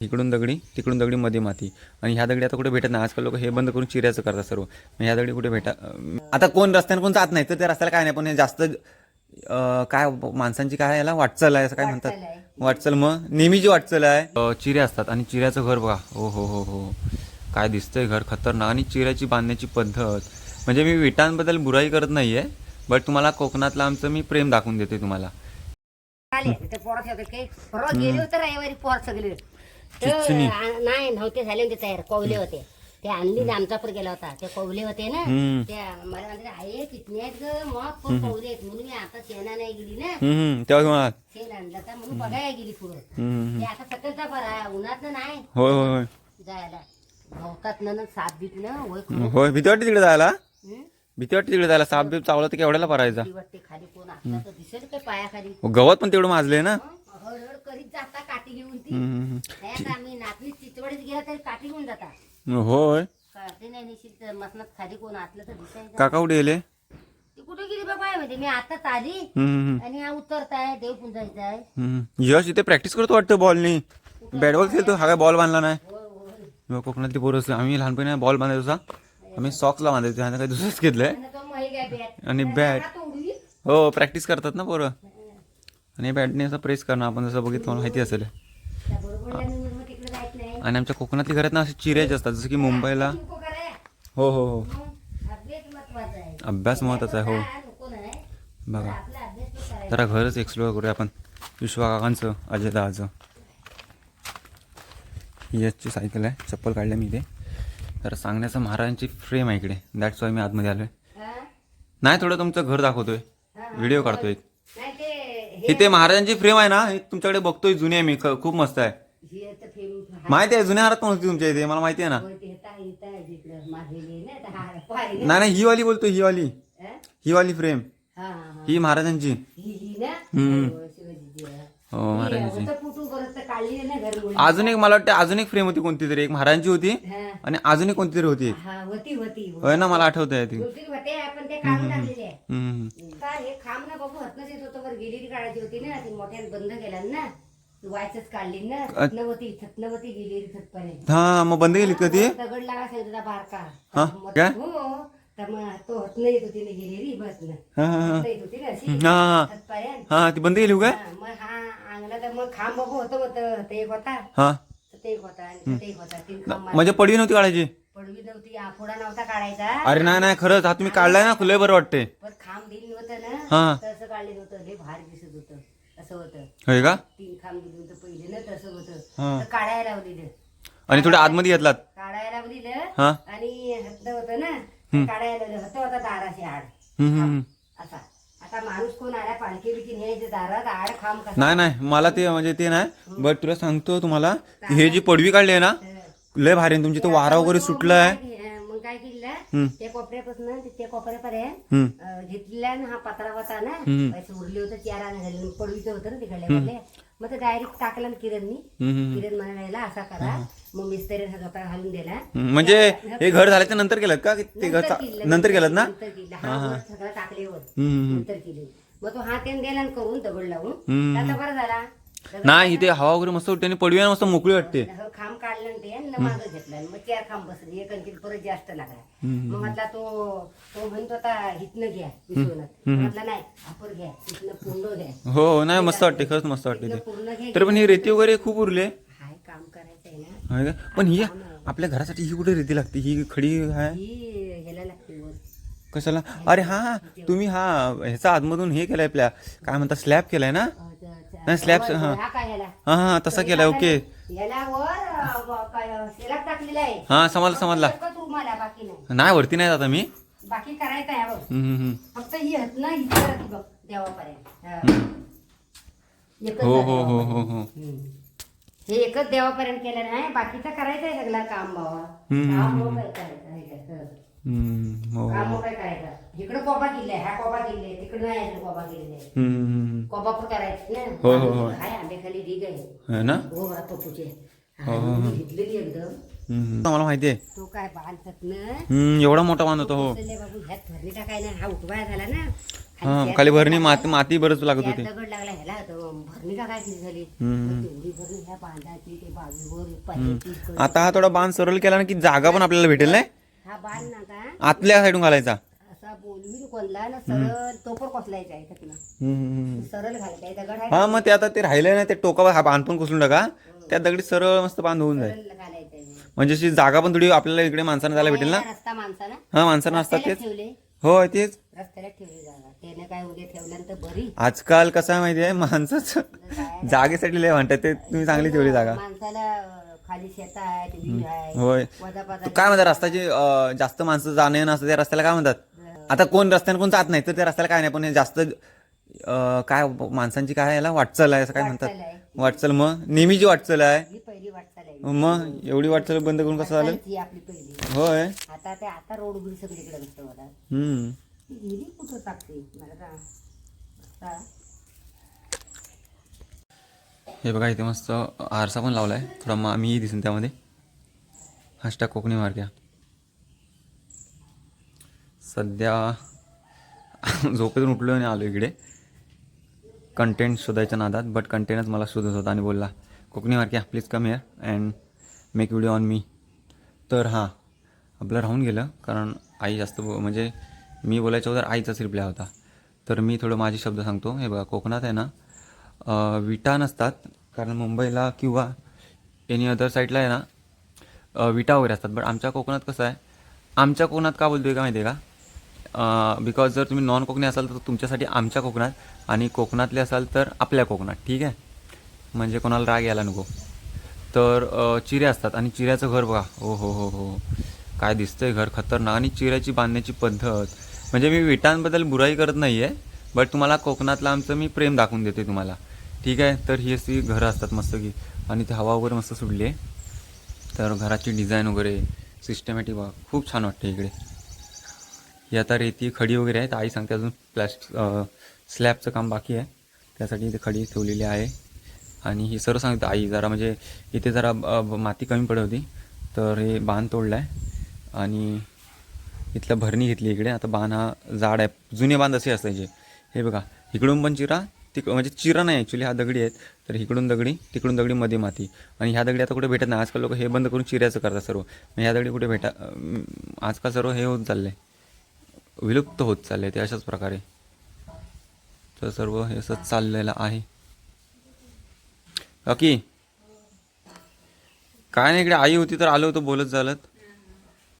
इकडून दगडी तिकडून दगडी मध्ये माती. आणि ह्या दगडी आता कुठे भेटत नाही. आजकाल लोक हे बंद करून चिऱ्याचं करतात सर्व. ह्या दगडी कुठे भेटा आता कोण रस्त्याने कोण जात नाही तर त्या रस्त्याला काय नाही पण जास्त काय माणसांची काय याला वाटचाल आहे असं काय म्हणतात? आहे. वाटचाल मग? नेहमीची वाटचाल आहे. चिरे असतात आणि चिऱ्याचं घर बघा. हो हो हो हो. काय दिसतंय घर खतरनाक. आणि चिऱ्याची बांधण्याची पद्धत. म्हणजे मी विटांबद्दल बुराई करत नाहीये बट तुम्हाला कोकणातलं आमचं मी प्रेम दाखवून देते तुम्हाला. ते चिचणी. नाही नव्हते झाले होते तयार कोवले होते. ते आणली ना आमचा पण गेला होता. ते कोवले होते ना? हम्म. त्या मला म्हणते आहे कितने आहेत ग मग पण कोवले आहेत. म्हणून मी आता शेणा नाही गेली ना. हम्म, हम्म, तेव्हा तुम्हाला शेण आणलं तर म्हणून बघायला गेली पुढं. हम्म, हम्म. ते आता सकलता बरा उन्हात नाही. होय होय होय. जायला. गवतात ना साप बीत ना होय खरं. होय भीती वाटते तिकडे जायला? हं? भीती वाटते तिकडे जायला? साप बीप चावला तर केवढ्याला परायचा? ती वाटते खाली कोण असला तर दिसेल काय पायाखाली? गवत पण तेवढं माजले ना? हं? हळहळ करीत जाता काठी घेऊन ती हम्म, हम्म, नाही आता आम्ही गेला तरी काठी घेऊन. होय. कळते नाही निश्चित मसनात खाली कोण असलं तर दिसायचं काका कुठे गेले? ती कुठे गेली बाबा? म्हणजे मी आताच आली. हम्म, आणि हा उतरताय देव पुंजायचा आहे हम्म. यश इथे प्रॅक्टिस करतो वाटतं बॉलनी बॅट बॉल खेळतो? हा काय बॉल बांधला नाही? कोकणातली पोरं असली. आम्ही लहानपणी बॉल बांधायचो आम्ही सॉक्सला बांधायचो. ह्यानं काही दुसरंच घेतलंय. आणि तो मग काय बॅट आणि बॅट हो प्रॅक्टिस करतात ना पोरं. आणि बॅटने असं प्रेस करणं. आपण जसं बघितलं मला माहिती असेल. त्या बरोबर मग तिकडे जायचं नाही आणि आमच्या कोकणातली घरात ना असे चिऱ्याचे असतात जसं की मुंबईला. हो हो हो. अभ्यास महत्त्वाचा आहे हो. बघा. जरा घरच एक्सप्लोअर करूया आपण. विश्वाकाकांचं अजय दहाचं यशची सायकल आहे. चप्पल काढल्या मी इथे. जरा सांगण्याचं महाराजांची फ्रेम आहे इकडे. दॅट्स वाय मी आतमध्ये आलोय. आहे नाही थोडं तुमचं घर दाखवतोय. व्हिडिओ काढतोय. इथे महाराजांची फ्रेम आहे ना तुमच्याकडे बघतोय जुनी आहे मी. ख- खूप मस्त आहे. माहिती आहे जुन्या हारात पण होती तुमच्या इथे? मला माहिती आहे ना. हा नाही. नाही ही वाली बोलतोय ही वाली. हा? वाली फ्रेम. हा, महाराजांची. ही ही महाराजांची. अजून एक मला वाटतं अजून एक फ्रेम होती कोणती तरी. एक महाराजांची होती आणि अजून एक कोणती तरी होती. हा होय ना मला आठवत आहे. ती हम्म. हे व्हायचंच काढली ना. थतनवती थतनवती गेलेली थतपर्यंत. हा मग बंद केली का ती? दगड लागा सांगितलं होता बारका. हा, काय? हो तर मग तो हतन येत होती ना गेलेली बसनं. हा हा हा. हतनं येत होती ना अशी हा हा. थतपर्यंत. हा ती बंद हो काय हा, मग हा मग खांब होतं ते एक होता. हा. ते एक होता ते एक होता. तीन खांब म्हणजे पडवी नव्हती काढायची? पडवी नव्हती आफोडा नव्हता काढायचा. अरे नाही नाही खरंच हा तुम्ही काढलाय ना लय बरं वाटते खांब दिली होतं ना हा. तसं काढलेलं होतं लय भारी असं होतं. होय का? तीन खांब दिली होतं पहिले ना तसं होतं. हा. तर काढायला लावलेलं. आणि थोडे आतमध्ये घेतलात? काढायला लावलेलं. हा. आणि हत्त होतं ना ते काढायला लावलं होतं होता दाराशी आड. हम्म, हम्म, हम्म. असा. आता माणूस कोण आला? पालखी बिलकी न्यायचे दारात आड खांब कसा? नाही नाही. मला ते म्हणजे ते नाही. बट तुला सांगतो तुम्हाला हे जी पडवी काढली आहे ना लय भारी आहे. तुमची तो वारा वगैरे सुटलाय. त्या कोपऱ्यापासून ते त्या कोपऱ्यापर्यंत घेतलेला ना हा पत्रा होता ना. पैसे उरले होते चार आणि झाले पडवीचं होतं ना तिकडल्या पडले मग ते डायरेक्ट टाकला ना किरणनी. किरण म्हणायला असा करा. मग मिस्त्री स्वतः घालून दिला. म्हणजे हे घर झाल्याच्यानंतर केलं का? ते घर नंतर केलं, ना? हा सगळं हम्म, हम्म. नंतर केले. मग तो हा तेन दिला करून दगड लावून. आता बरं झाला. नाही इथे हवा वगैरे मस्त उठते आणि पडवी मस्त मोकळी वाटते. हो, खांब काढलं ना ते आणि मागं घेतलं आणि मग चार खांब बसले. एक आणखी परत जास्त लागला मग म्हटला तो तो म्हणतो आता हितनं घ्या म्हटलं नाही आपण घ्या पूर्ण घ्या. हो हो, नाही मस्त वाटते खरंच मस्त वाटते ते. पूर्ण घ्या तरी पण ही रेती वगैरे खूप उरले. हाय काम करायचंय ना. होय का? पण ही आपल्या घरासाठी ही कुठे रेती लागते? ही खडी आहे ही ह्याला लागते वर. कशाला? अरे हा हा तुम्ही हा ह्याचा आतमधून हे केलंय आपल्या काय म्हणतात स्लॅब केलाय ना? त्या- नाही, वर- हा. हा हा हा तसा केलाय ओके याला वर टाकलेला आहे हा समजला समजला बाकी नाही नाही वरती नाही जात मी बाकी करायचं आहे बघ हम्म, हम्म, हम्म. फक्त ही हत ना ही करत बघ देवापर्यंत हा. एकच हो हो हो. हो हो हम्म. हे एकच देवापर्यंत केलं नाही बाकीचं करायचं आहे सगळं काम बाबा हम्म. काम मग काय करायचं आहे हं. हम्म, हो करायचं. इकडं कोबा किल्ले हा कोबा किल्ले तिकडं नाही आहे कोबा किल्ले हम्म, हम्म, हम्म. कोबा पण करायचं ना. हो, हो, हो. हाय आंबेखाली ढीग आहे. है ना? हो पप्पूचे. घेतलेली एकदम. हम्म, मला माहिती आहे? तो काय बांधतात ना. हम्म, एवढा मोठा बांध होता हो. उचलले बाबू ह्यात भरणी टाकाय ना हा उठवाय झाला ना. हा खाली भरणी माती. माती बरंच लागत त्यात होती दगड लागला ह्याला भरणी टाकाय किती झाली. हम्म. मग तेवढी भरणी ह्या बांधाची ते बाजूवर पाहिजे आता हा थोडा बांध सरळ केला ना की जागा पण आपल्याला भेटेल नाही? हा बांध ना का? आतल्या साईडून घालायचा. असा बोलवीन कोणला ना सरळ तो पण कोसलायचा आहे त्यातनं हम्म, हम्म, हम्म. सरळ घालायचा आहे दगड आहे हा मग ते आता ते राहिलंय ना ते टोकावर हा बांध पण कुसलून टाका. त्या दगडी सरळ मस्त बांध होऊन जाईल. घालायचा आहे. म्हणजे अशी जागा पण थोडी आपल्याला इकडे माणसांना जायला भेटेल ना? हा रस्ता माणसाला हा माणसांना असतात तेच. ठेवले. होय तेच. रस्त्याला ठेवली जागा. त्याने काय उद्या ठेवल्यानंतर बरी? आजकाल कसं आहे माहितीये माणसाचं जागेसाठी लय म्हणतात ते तुम्ही चांगली ठेवली जागा. माणसाला अं, खाली शेत आहेत विहीर आहे होय. वजापाजा तू काय म्हणतात रस्त्याची अं, जास्त माणसं जाणं येणं असतं त्या रस्त्याला काय म्हणतात? आता कोण रस्त्याने कोण जात नाही तर त्या रस्त्याला काय नाही पण हे जास्त अं, काय माणसांची काय याला वाटचाल आहे असं काय वाटचाल म्हणतात आहे. वाटचाल मग? नेहमीची वाटचाल आहे ही पहिली वाटचाल आहे. मग एवढी वाटचाल बंद करून कसं झालं? वाटचालच ही आपली पहिली. होय. आता ते आता रोड सगळीकडे मला. हम्म. ती गेली कुठं टाकते? मला का हे बघा इथे मस्त आरसा पण लावला आहे थोडा मा मीही दिसेन त्यामध्ये. हॅशटॅग कोकणी मार्क्या सध्या झोपेतून उठलो आणि आलो इकडे. कंटेंट शोधायच्या नादात बट कंटेंटच मला शोधत होता आणि बोलला Konkani मार्क्या please come here and make video on मी तर हां आपलं राहून गेलं कारण आई जास्त म्हणजे मी बोलायच्या अगोदर आईचाच रिप्लाय होता. तर मी थोडं माझे शब्द सांगतो. हे बघा कोकणात आहे ना विटा नसतात कारण मुंबईला किंवा एनी अदर साईडला आहे ना विटा वगैरे असतात. बट आमच्या कोकणात कसं आहे आमच्या कोकणात का बोलतोय का माहिती आहे का बिकॉज जर तुम्ही नॉन कोकणी असाल तर तुमच्यासाठी आमच्या कोकणात आणि कोकणातले असाल तर आपल्या कोकणात ठीक आहे? म्हणजे कोणाला राग यायला नको. तर चिरे चिऱ्या असतात आणि चिऱ्याचं घर बघा. हो हो हो हो. काय दिसतंय घर खतरनाक. आणि चिऱ्याची बांधण्याची पद्धत. म्हणजे मी विटांबद्दल बुराई करत नाही आहे बट तुम्हाला कोकणातलं आमचं मी प्रेम दाखवून देते तुम्हाला. ठीक आहे? तर ही अशी घरं असतात मस्त की. आणि ते हवा वगैरे मस्त सुटली आहे. तर घराची डिझाईन वगैरे सिस्टमॅटिक खूप छान वाटते इकडे. ही आता रेती खडी वगैरे आहे तर आई सांगते अजून प्लॅस्ट स्लॅबचं काम बाकी आहे. त्यासाठी इथे खडी ठेवलेली आहे. आणि हे सर्व सांगतं आई. जरा म्हणजे इथे जरा ब- माती कमी पडत होती. तर हे बांध तोडलं आहे आणि इथलं भरणी घेतली इकडे. आता बांध हा जाड आहे. जुने बांध असे असायचे. हे बघा इकडून पण चिरा तिक म्हणजे चिरा नाही ॲक्च्युली हा दगडी आहेत. तर इकडून दगडी तिकडून दगडी मध्ये माती. आणि ह्या दगडी आता कुठे भेटत नाही. आजकाल लोक हे बंद करून चिऱ्याचं करतात सर्व. मग ह्या दगडी कुठे भेटा आजकाल सर्व हे होत चाललं आहे विलुप्त होत चालले ते अशाच प्रकारे. तर सर्व हे असं चाललेलं आहे. बाकी काय नाही इकडे आई होती तर आलो होतो बोलत चालत